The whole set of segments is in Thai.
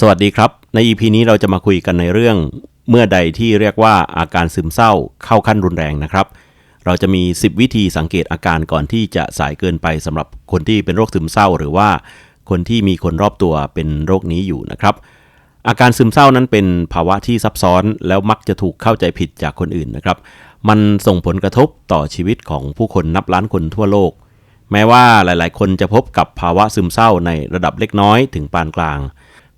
สวัสดีครับ ใน EP นี้เราจะมาคุยกันในเรื่อง เมื่อใดที่เรียกว่าอาการซึมเศร้าเข้าขั้นรุนแรงนะครับ เราจะมี 10 วิธีสังเกตอาการก่อนที่จะสายเกินไปสำหรับคนที่เป็นโรคซึมเศร้า หรือว่าคนที่มีคนรอบตัวเป็นโรคนี้อยู่นะครับ อาการซึมเศร้านั้นเป็นภาวะที่ซับซ้อนแล้วมักจะถูกเข้าใจผิดจากคนอื่นนะครับ มันส่งผลกระทบต่อชีวิตของผู้คนนับล้านคนทั่วโลก แม้ว่าหลาย ๆ คนจะพบกับภาวะซึมเศร้าในระดับเล็กน้อยถึงปานกลาง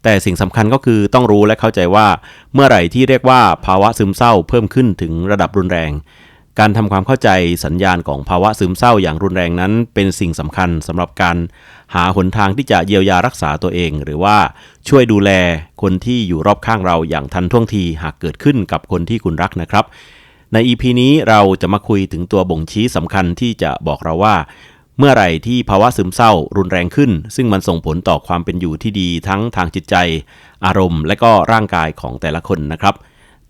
แต่สิ่งสำคัญก็คือต้องรู้และเข้าใจว่า เมื่อไหร่ที่เรียกว่าภาวะซึมเศร้าเพิ่มขึ้นถึงระดับรุนแรง การทำความเข้าใจสัญญาณของภาวะซึมเศร้าอย่างรุนแรงนั้น เป็นสิ่งสำคัญสำหรับการหาหนทางที่จะเยียวยารักษาตัวเอง หรือว่าช่วยดูแลคนที่อยู่รอบข้างเราอย่างทันท่วงทีหากเกิดขึ้นกับคนที่คุณรักนะครับใน EP นี้เราจะมาคุยถึงตัวบ่งชี้สำคัญที่จะบอกเราว่า เมื่อไหร่ที่ภาวะซึมเศร้ารุนแรงขึ้น ซึ่งมันส่งผลต่อความเป็นอยู่ที่ดีทั้งทางจิตใจ อารมณ์ และก็ร่างกายของแต่ละคนนะครับ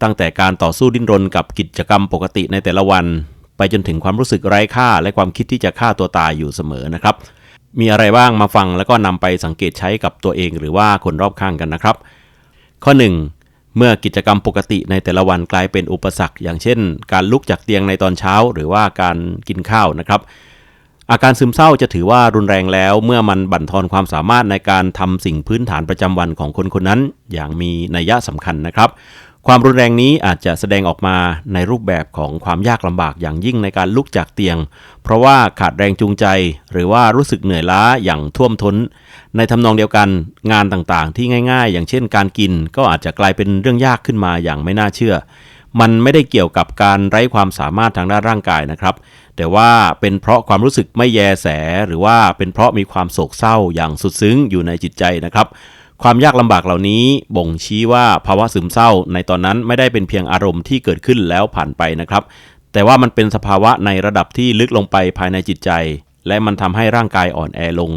ตั้งแต่การต่อสู้ดิ้นรนกับกิจกรรมปกติในแต่ละวัน ไปจนถึงความรู้สึกไร้ค่า และความคิดที่จะฆ่าตัวตายอยู่เสมอนะครับ มีอะไรบ้างมาฟังแล้วก็นำไปสังเกตใช้กับตัวเองหรือว่าคนรอบข้างกันนะครับ ข้อ 1 เมื่อกิจกรรมปกติในแต่ละวันกลายเป็นอุปสรรค อย่างเช่น การลุกจากเตียงในตอนเช้า หรือว่าการกินข้าวนะครับ อาการซึมเศร้าจะถือว่ารุนแรงแล้ว เมื่อมันบั่นทอนความสามารถในการทำสิ่งพื้นฐานประจำวันของคนคนนั้น อย่างมีนัยยะสำคัญนะครับ ความรุนแรงนี้อาจจะแสดงออกมาในรูปแบบของความยากลำบากอย่างยิ่งในการลุกจากเตียง เพราะว่าขาดแรงจูงใจ หรือว่ารู้สึกเหนื่อยล้าอย่างท่วมท้น ในทำนองเดียวกันงานต่างๆ ที่ง่าย ๆ อย่างเช่น การกินก็อาจจะกลายเป็นเรื่องยากขึ้นมาอย่างไม่น่าเชื่อ มันไม่ได้เกี่ยวกับการไร้ความสามารถทางด้านร่างกายนะครับ แต่ว่าเป็นเพราะความรู้สึกไม่แยแส หรือว่าเป็นเพราะมีความโศกเศร้าอย่างสุดซึ้งอยู่ในจิตใจนะครับความยากลำบากเหล่านี้บ่งชี้ว่าภาวะซึมเศร้าในตอนนั้นไม่ได้เป็นเพียงอารมณ์ที่เกิดขึ้นแล้วผ่านไปนะครับ แต่ว่ามันเป็นสภาวะในระดับที่ลึกลงไปภายในจิตใจ และมันทำให้ร่างกายอ่อนแอลง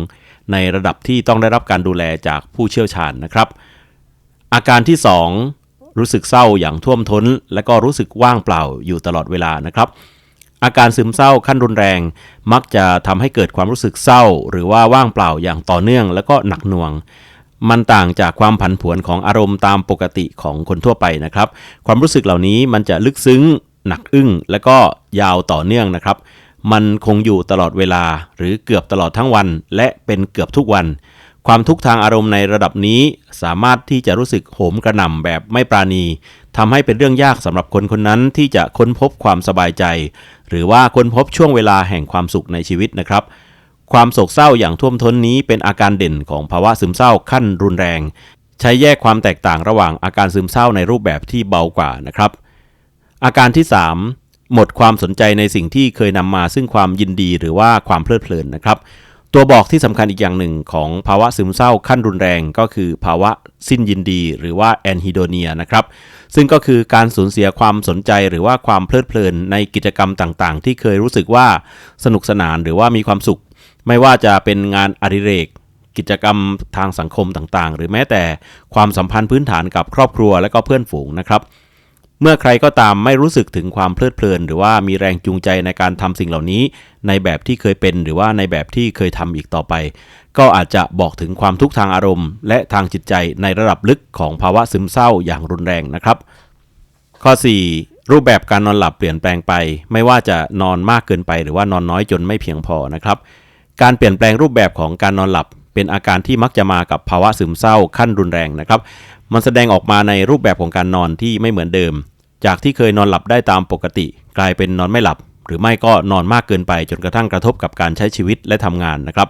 ในระดับที่ต้องได้รับการดูแลจากผู้เชี่ยวชาญนะครับ อาการที่ 2 รู้สึกเศร้าอย่างท่วมท้น และก็รู้สึกว่างเปล่าอยู่ตลอดเวลานะครับ อาการซึมเศร้าขั้นรุนแรง มักจะทำให้เกิดความรู้สึกเศร้า หรือว่าว่างเปล่าอย่างต่อเนื่อง แล้วก็หนักหน่วง มันต่างจากความผันผวนของอารมณ์ตามปกติของคนทั่วไปนะครับ ความรู้สึกเหล่านี้มันจะลึกซึ้ง หนักอึ้ง และก็ยาวต่อเนื่องนะครับ มันคงอยู่ตลอดเวลา หรือเกือบตลอดทั้งวัน และเป็นเกือบทุกวัน ความทุกข์ทางอารมณ์ในระดับนี้สามารถที่จะรู้สึกโหมกระหน่ำแบบไม่ปราณีทำให้เป็นเรื่องยากสำหรับคนคนนั้นที่จะค้นพบความสบายใจ หรือว่าค้นพบช่วงเวลาแห่งความสุขในชีวิตนะครับ ความโศกเศร้าอย่างท่วมท้นนี้เป็นอาการเด่นของภาวะซึมเศร้าขั้นรุนแรง ใช้แยกความแตกต่างระหว่างอาการซึมเศร้าในรูปแบบที่เบากว่านะครับ อาการที่ 3 หมดความสนใจในสิ่งที่เคยนำมาซึ่งความยินดีหรือว่าความเพลิดเพลินนะครับ ตัวบอกที่สำคัญอีกอย่างหนึ่งของภาวะซึมเศร้าขั้นรุนแรงก็คือภาวะสิ้นยินดีหรือว่าแอนฮิโดเนียนะครับ ซึ่งก็คือการสูญเสียความสนใจหรือว่าความเพลิดเพลินในกิจกรรมต่างๆ ที่เคยรู้สึกว่าสนุกสนานหรือว่ามีความสุข ไม่ว่าจะเป็นงานอดิเรก กิจกรรมทางสังคมต่างๆ หรือแม้แต่ความสัมพันธ์พื้นฐานกับครอบครัวและก็เพื่อนฝูงนะครับ เมื่อใครก็ตามไม่รู้สึกถึงความเพลิดเพลิน หรือว่ามีแรงจูงใจในการทำสิ่งเหล่านี้ ในแบบที่เคยเป็นหรือว่าในแบบที่เคยทำอีกต่อไป ก็อาจจะบอกถึงความทุกข์ทางอารมณ์ และทางจิตใจในระดับลึกของภาวะซึมเศร้าอย่างรุนแรงนะครับ ข้อ 4 รูปแบบการนอนหลับเปลี่ยนแปลงไป ไม่ว่าจะนอนมากเกินไป หรือว่านอนน้อยจนไม่เพียงพอนะครับ การเปลี่ยนแปลงรูปแบบของการนอนหลับเป็นอาการที่มักจะมากับภาวะซึมเศร้าขั้นรุนแรงนะครับ มันแสดงออกมาในรูปแบบของการนอนที่ไม่เหมือนเดิม จากที่เคยนอนหลับได้ตามปกติ กลายเป็นนอนไม่หลับ หรือไม่ก็นอนมากเกินไปจนกระทั่งกระทบกับการใช้ชีวิตและทำงานนะครับ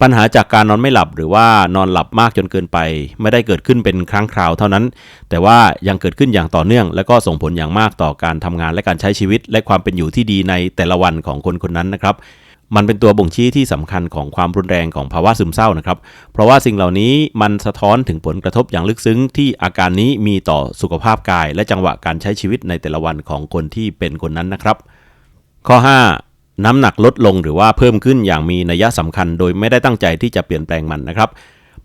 ปัญหาจากการนอนไม่หลับหรือว่านอนหลับมากจนเกินไป ไม่ได้เกิดขึ้นเป็นครั้งคราวเท่านั้น แต่ว่ายังเกิดขึ้นอย่างต่อเนื่อง และก็ส่งผลอย่างมากต่อการทำงานและการใช้ชีวิต และความเป็นอยู่ที่ดีในแต่ละวันของคนคนนั้นนะครับ มันเป็นตัวบ่งชี้ที่สำคัญของความรุนแรงของภาวะซึมเศร้านะครับ เพราะว่าสิ่งเหล่านี้มันสะท้อนถึงผลกระทบอย่างลึกซึ้งที่อาการนี้มีต่อสุขภาพกาย และจังหวะการใช้ชีวิตในแต่ละวันของคนที่เป็นคนนั้นนะครับ ข้อ 5 น้ำหนักลดลงหรือว่าเพิ่มขึ้นอย่างมีนัยสำคัญ โดยไม่ได้ตั้งใจที่จะเปลี่ยนแปลงมันนะครับ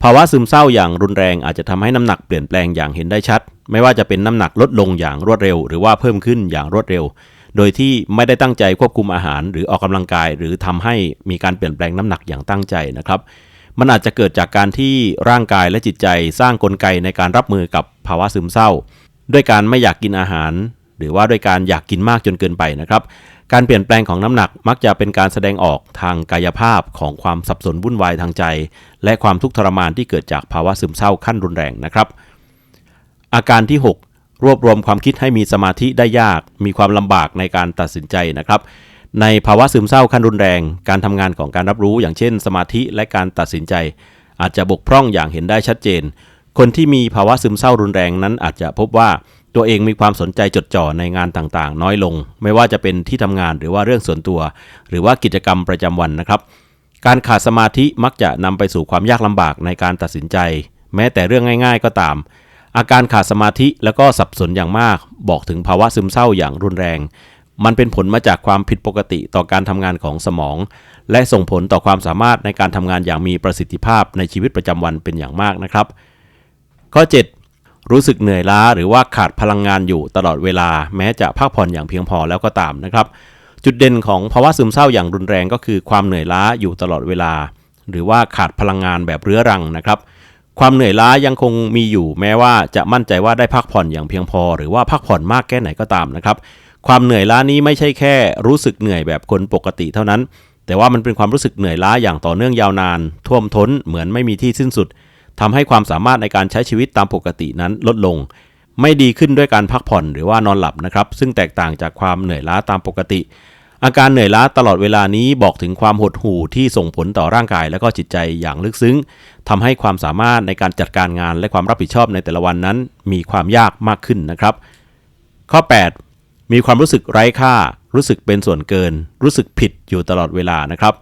ภาวะซึมเศร้าอย่างรุนแรงอาจจะทำให้น้ำหนักเปลี่ยนแปลงอย่างเห็นได้ชัด ไม่ว่าจะเป็นน้ำหนักลดลงอย่างรวดเร็ว หรือว่าเพิ่มขึ้นอย่างรวดเร็ว โดยที่ไม่ได้ตั้งใจควบคุมอาหาร หรือออกกำลังกาย หรือทำให้มีการเปลี่ยนแปลงน้ำหนักอย่างตั้งใจนะครับ มันอาจจะเกิดจากการที่ร่างกายและจิตใจสร้างกลไกในการรับมือกับภาวะซึมเศร้า ด้วยการไม่อยากกินอาหาร หรือว่าด้วยการอยากกินมากจนเกินไปนะครับ การเปลี่ยนแปลงของน้ำหนักมักจะเป็นการแสดงออกทางกายภาพของความสับสนวุ่นวายทางใจ และความทุกข์ทรมานที่เกิดจากภาวะซึมเศร้าขั้นรุนแรงนะครับอาการที่6 รวบรวมความคิดให้มีสมาธิได้ยาก มีความลำบากในการตัดสินใจนะครับ ในภาวะซึมเศร้าขั้นรุนแรง การทำงานของการรับรู้ อย่างเช่น สมาธิและการตัดสินใจ อาจจะบกพร่องอย่างเห็นได้ชัดเจน คนที่มีภาวะซึมเศร้ารุนแรงนั้นอาจจะพบว่าตัวเองมีความสนใจจดจ่อในงานต่างๆ น้อยลง ไม่ว่าจะเป็นที่ทำงานหรือว่าเรื่องส่วนตัว หรือว่ากิจกรรมประจำวันนะครับ การขาดสมาธิมักจะนำไปสู่ความยากลำบากในการตัดสินใจ แม้แต่เรื่องง่าย ๆ ก็ตาม อาการขาดสมาธิแล้วก็สับสนอย่างมาก บอกถึงภาวะซึมเศร้าอย่างรุนแรง มันเป็นผลมาจากความผิดปกติต่อการทำงานของสมอง และส่งผลต่อความสามารถในการทำงานอย่างมีประสิทธิภาพในชีวิตประจำวันเป็นอย่างมากนะครับ ข้อ 7 รู้สึกเหนื่อยล้าหรือว่าขาดพลังงานอยู่ตลอดเวลา แม้จะพักผ่อนอย่างเพียงพอแล้วก็ตามนะครับ จุดเด่นของภาวะซึมเศร้าอย่างรุนแรงก็คือความเหนื่อยล้าอยู่ตลอดเวลา หรือว่าขาดพลังงานแบบเรื้อรังนะครับ ความเหนื่อยล้ายังคงมีอยู่แม้ว่าจะมั่นใจว่าได้พักผ่อนอย่างเพียงพอ หรือว่าพักผ่อนมากแค่ไหนก็ตามนะครับความเหนื่อยล้านี้ไม่ใช่แค่รู้สึกเหนื่อยแบบคนปกติเท่านั้น แต่ว่ามันเป็นความรู้สึกเหนื่อยล้าอย่างต่อเนื่องยาวนาน ท่วมท้นเหมือนไม่มีที่สิ้นสุดทำให้ความสามารถในการใช้ชีวิตตามปกตินั้นลดลง ไม่ดีขึ้นด้วยการพักผ่อนหรือว่านอนหลับนะครับ ซึ่งแตกต่างจากความเหนื่อยล้าตามปกติ อาการเหนื่อยล้าตลอดเวลานี้บอกถึงความหดหู่ที่ส่งผลต่อร่างกายและก็จิตใจอย่างลึกซึ้งทำให้ความสามารถในการจัดการงานและความรับผิดชอบในแต่ละวันนั้น มีความยากมากขึ้นนะครับ ข้อ 8 มีความรู้สึกไร้ค่า รู้สึกเป็นส่วนเกิน รู้สึกผิดอยู่ตลอดเวลานะครับ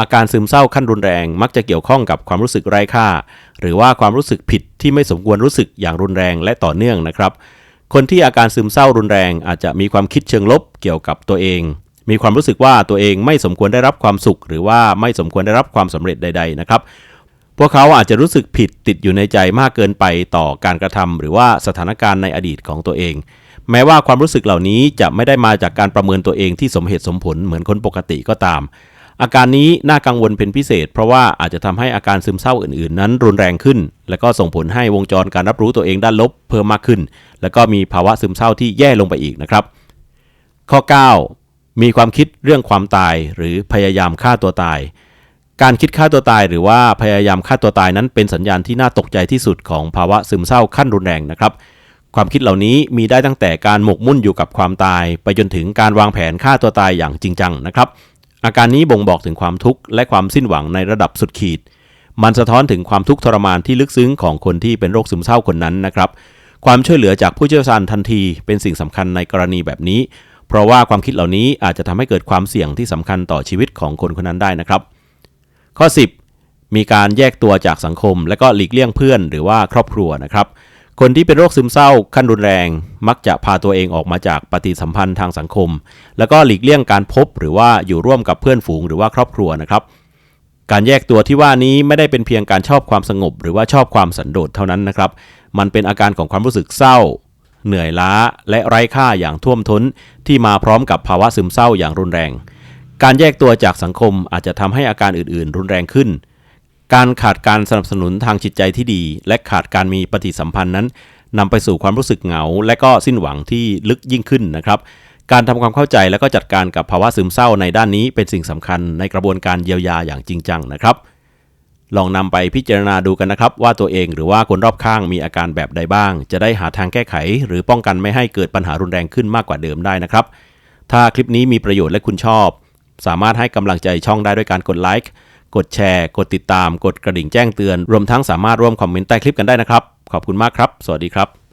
อาการซึมเศร้าขั้นรุนแรงมักจะเกี่ยวข้องกับความรู้สึกไร้ค่า หรือว่าความรู้สึกผิดที่ไม่สมควรรู้สึกอย่างรุนแรงและต่อเนื่องนะครับ คนที่อาการซึมเศร้ารุนแรงอาจจะมีความคิดเชิงลบเกี่ยวกับตัวเอง มีความรู้สึกว่าตัวเองไม่สมควรได้รับความสุข หรือว่าไม่สมควรได้รับความสำเร็จใด ๆ นะครับ พวกเขาอาจจะรู้สึกผิดติดอยู่ในใจมากเกินไปต่อการกระทำหรือว่าสถานการณ์ในอดีตของตัวเอง แม้ว่าความรู้สึกเหล่านี้จะไม่ได้มาจากการประเมินตัวเองที่สมเหตุสมผลเหมือนคนปกติก็ตาม อาการนี้น่ากังวลเป็นพิเศษ เพราะว่าอาจจะทำให้อาการซึมเศร้าอื่นๆ นั้นรุนแรงขึ้น และก็ส่งผลให้วงจรการรับรู้ตัวเองด้านลบเพิ่มมากขึ้น แล้วก็มีภาวะซึมเศร้าที่แย่ลงไปอีกนะครับ ข้อ 9 มีความคิดเรื่องความตายหรือพยายามฆ่าตัวตาย การคิดฆ่าตัวตายหรือว่าพยายามฆ่าตัวตายนั้นเป็นสัญญาณที่น่าตกใจที่สุดของภาวะซึมเศร้าขั้นรุนแรงนะครับ ความคิดเหล่านี้มีได้ตั้งแต่การหมกมุ่นอยู่กับความตาย ไปจนถึงการวางแผนฆ่าตัวตายอย่างจริงจังนะครับ อาการนี้บ่งบอกถึงความทุกข์และความสิ้นหวังในระดับสุดขีด มันสะท้อนถึงความทุกข์ทรมานที่ลึกซึ้งของคนที่เป็นโรคซึมเศร้าคนนั้นนะครับความช่วยเหลือจากผู้เชี่ยวชาญทันทีเป็นสิ่งสำคัญในกรณีแบบนี้ เพราะว่าความคิดเหล่านี้อาจจะทำให้เกิดความเสี่ยงที่สำคัญต่อชีวิตของคนคนนั้นได้นะครับ ข้อ 10 มีการแยกตัวจากสังคม และก็หลีกเลี่ยงเพื่อนหรือว่าครอบครัวนะครับคนที่เป็นโรคซึมเศร้าขั้นรุนแรง มักจะพาตัวเองออกมาจากปฏิสัมพันธ์ทางสังคม แล้วก็หลีกเลี่ยงการพบหรือว่าอยู่ร่วมกับเพื่อนฝูงหรือว่าครอบครัวนะครับ การแยกตัวที่ว่านี้ไม่ได้เป็นเพียงการชอบความสงบ หรือว่าชอบความสันโดษเท่านั้นนะครับ มันเป็นอาการของความรู้สึกเศร้า เหนื่อยล้าและไร้ค่าอย่างท่วมท้นที่มาพร้อมกับภาวะซึมเศร้าอย่างรุนแรง การแยกตัวจากสังคมอาจจะทำให้อาการอื่น ๆ รุนแรงขึ้น การขาดการสนับสนุนทางจิตใจที่ดี และขาดการมีปฏิสัมพันธ์นั้นนำไปสู่ความรู้สึกเหงา และก็สิ้นหวังที่ลึกยิ่งขึ้นนะครับ การทำความเข้าใจและก็จัดการกับภาวะซึมเศร้าในด้านนี้เป็นสิ่งสำคัญในกระบวนการเยียวยาอย่างจริงจังนะครับ ลองนำไปพิจารณาดูกันนะครับ ว่าตัวเองหรือว่าคนรอบข้างมีอาการแบบใดบ้าง จะได้หาทางแก้ไข หรือป้องกันไม่ให้เกิดปัญหารุนแรงขึ้นมากกว่าเดิมได้นะครับ ถ้าคลิปนี้มีประโยชน์และคุณชอบ สามารถให้กำลังใจช่องได้ด้วยการกดไลค์กดแชร์ กดติดตาม กดกระดิ่งแจ้งเตือน รวมทั้งสามารถร่วมคอมเมนต์ใต้คลิปกันได้นะครับ ขอบคุณมากครับ สวัสดีครับ